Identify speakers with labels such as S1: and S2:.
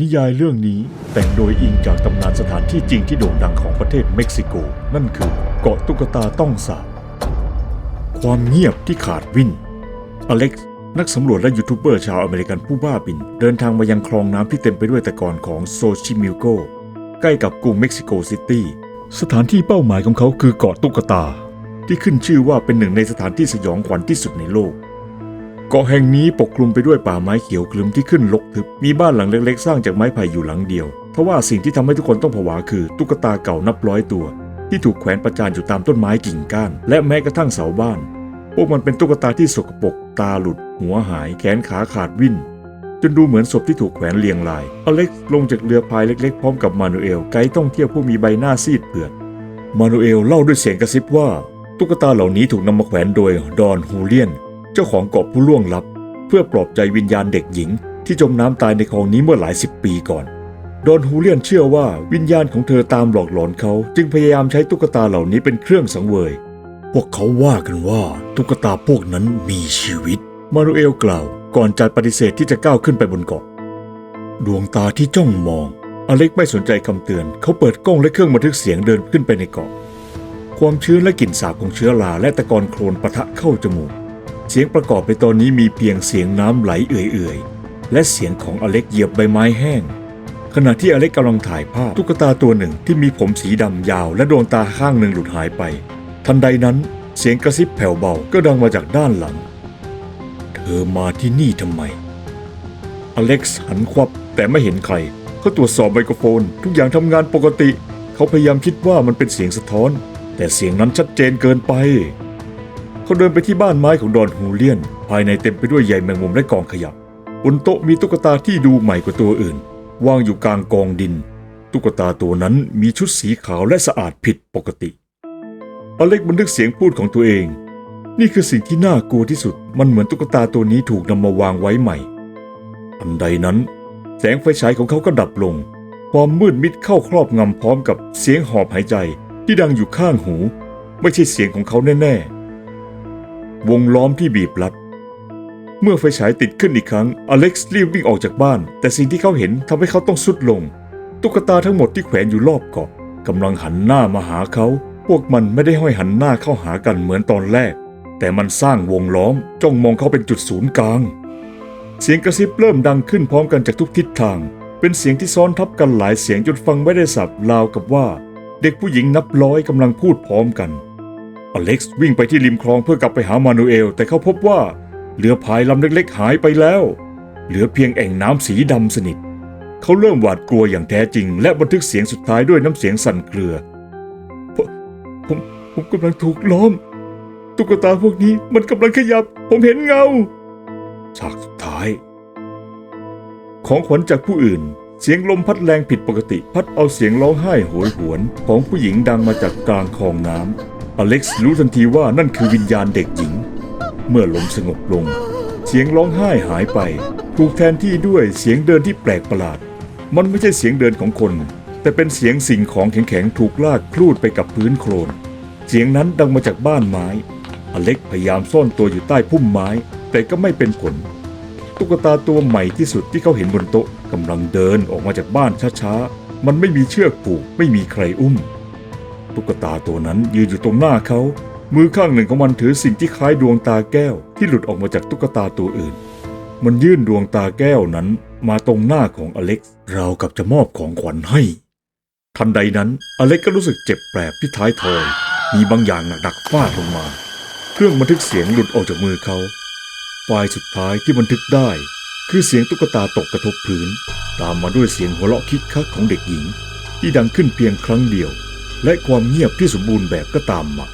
S1: นิยายเรื่องนี้แต่งโดยอิงจากตำนานสถานที่จริงที่โด่งดังของประเทศเม็กซิโก นั่นคือเกาะตุ๊กตาต้องสาบความเงียบที่ขาดวินอเล็กซ์นักสำรวจและยูทูบเบอร์ชาวอเมริกันผู้บ้าบิน เดินทางมายังคลองน้ำที่เต็มไปด้วยตะกอนของโซชิมิลโก ใกล้กับกรุงเม็กซิโกซิตี้ สถานที่เป้าหมายของเขาคือเกาะตุ๊กตา ที่ขึ้นชื่อว่าเป็นหนึ่งในสถานที่สยองขวัญที่สุดในโลก เกาะแห่งนี้ปกคลุมไปด้วยป่าไม้เขียวคลึมที่ขึ้นรกทึบ มีบ้านหลังเล็กๆ สร้างจากไม้ไผ่อยู่หลังเดียว ทว่าสิ่งที่ทำให้ทุกคนต้องผวาคือตุ๊กตาเก่านับร้อยตัว ที่ถูกแขวนประจานอยู่ตามต้นไม้กิ่งก้าน และแม้กระทั่งเสาบ้าน พวกมันเป็นตุ๊กตาที่สกปรกตาหลุด หัวหาย แขนขาขาดวิ่นจนดูเหมือนศพที่ถูกแขวนเรียงราย อเล็กซ์ลงจากเรือพายเล็กๆ พร้อมกับมานูเอล ไกด์ท่องเที่ยวผู้มีใบหน้าซีดเผือด มานูเอลเล่าด้วยเสียงกระซิบว่า ตุ๊กตาเหล่านี้ถูกนำมาแขวนโดยดอนฮูเลียน เจ้าของเกาะผู้ล่วงลับ เพื่อปลอบใจวิญญาณเด็กหญิง ที่จมน้ำตายในคลองนี้เมื่อหลายสิบปีก่อนดอนฮูเลียนเชื่อว่าวิญญาณของเธอตามหลอกหลอนเขา จึงพยายามใช้ตุ๊กตาเหล่านี้เป็นเครื่องสังเวย พวกเขาว่ากันว่าตุ๊กตาพวกนั้นมีชีวิต มานูเอลกล่าวก่อนจะปฏิเสธที่จะก้าวขึ้นไปบนเกาะ ดวงตาที่จ้องมอง อเล็กไม่สนใจคำเตือน เขาเปิดกล้องและเครื่องบันทึกเสียงเดินขึ้นไปในเกาะ ความชื้นและกลิ่นสาบของเชื้อราและตะกอนโคลนปะทะเข้าจมูก เสียงประกอบในตอนนี้มีเพียงเสียงน้ำไหลเอื่อยๆ และเสียงของอเล็กเหยียบใบไม้แห้ง ขณะที่อเล็กกำลังถ่ายภาพตุ๊กตาตัวหนึ่งที่มีผมสีดำยาว และดวงตาข้างหนึ่งหลุดหายไป ทันใดนั้นเสียงกระซิบแผ่วเบาก็ดังมาจากด้านหลัง เธอมาที่นี่ทำไม อเล็กซ์หันควับแต่ไม่เห็นใคร เขาตรวจสอบไมโครโฟน ทุกอย่างทำงานปกติ เขาพยายามคิดว่ามันเป็นเสียงสะท้อน แต่เสียงนั้นชัดเจนเกินไป เขาเดินไปที่บ้านไม้ของดอนฮูเลียน ภายในเต็มไปด้วยใยแมงมุมและกองขยะบนโต๊ะมีตุ๊กตาที่ดูใหม่กว่าตัวอื่น วางอยู่กลางกองดิน ตุ๊กตาตัวนั้นมีชุดสีขาวและสะอาดผิดปกติ อเล็กบันทึกเสียงพูดของตัวเอง นี่คือสิ่งที่น่ากลัวที่สุด มันเหมือนตุ๊กตาตัวนี้ถูกนำมาวางไว้ใหม่อันใดนั้น แสงไฟฉายของเขาก็ดับลง ความมืดมิดเข้าครอบงำพร้อมกับเสียงหอบหายใจที่ดังอยู่ข้างหู ไม่ใช่เสียงของเขาแน่ๆ วงล้อมที่บีบรัด เมื่อไฟฉายติดขึ้นอีกครั้ง อเล็กซ์รีบวิ่งออกจากบ้าน แต่สิ่งที่เขาเห็นทำให้เขาต้องสุดลง ตุ๊กตาทั้งหมดที่แขวนอยู่รอบเกาะกำลังหันหน้ามาหาเขา พวกมันไม่ได้ห้อยหันหน้าเข้าหากันเหมือนตอนแรก แต่มันสร้างวงล้อมจ้องมองเขาเป็นจุดศูนย์กลาง เสียงกระซิบเริ่มดังขึ้นพร้อมกันจากทุกทิศทาง เป็นเสียงที่ซ้อนทับกันหลายเสียงจนฟังไม่ได้สับราวกับว่า เด็กผู้หญิงนับร้อยกำลังพูดพร้อมกัน อเล็กซ์วิ่งไปที่ริมคลองเพื่อกลับไปหามานูเอล แต่เขาพบว่าเรือพายลำเล็กๆ หายไปแล้ว เหลือเพียงแอ่งน้ำสีดำสนิท เขาเริ่มหวาดกลัวอย่างแท้จริง และบันทึกเสียงสุดท้ายด้วยน้ำเสียงสั่นเครือ ผมผมผมกำลังถูกล้อม ตุ๊กตาพวกนี้มันกำลังขยับ ผมเห็นเงาฉากสุดท้าย ของขวัญจากผู้อื่น เสียงลมพัดแรงผิดปกติ พัดเอาเสียงร้องไห้โหยหวน ของผู้หญิงดังมาจากกลางคลองน้ำ อเล็กซ์รู้ทันทีว่านั่นคือวิญญาณเด็กหญิง เมื่อลมสงบลง เสียงร้องไห้หายไป ถูกแทนที่ด้วยเสียงเดินที่แปลกประหลาด มันไม่ใช่เสียงเดินของคน แต่เป็นเสียงสิ่งของแข็งๆถูกลากคลูดไปกับพื้นโคลน เสียงนั้นดังมาจากบ้านไม้ อเล็กพยายามซ่อนตัวอยู่ใต้พุ่มไม้ แต่ก็ไม่เป็นผล ตุ๊กตาตัวใหม่ที่สุดที่เขาเห็นบนโต๊ะกำลังเดินออกมาจากบ้านช้าๆ มันไม่มีเชือกผูกไม่มีใครอุ้ม ตุ๊กตาตัวนั้นยืนอยู่ตรงหน้าเขา มือข้างหนึ่งของมันถือสิ่งที่คล้ายดวงตาแก้วที่หลุดออกมาจากตุ๊กตาตัวอื่น มันยื่นดวงตาแก้วนั้นมาตรงหน้าของอเล็กซ์ราวกับจะมอบของขวัญให้ ทันใดนั้นอเล็กก็รู้สึกเจ็บแปลบที่ท้ายทอย มีบางอย่างหนักๆฟาดลงมา เครื่องบันทึกเสียงหลุดออกจากมือเขาไฟล์สุดท้ายที่บันทึกได้ คือเสียงตุ๊กตาตกกระทบพื้น ตามมาด้วยเสียงหัวเราะคิกคักของเด็กหญิง ที่ดังขึ้นเพียงครั้งเดียว และความเงียบที่สมบูรณ์แบบก็ตามมา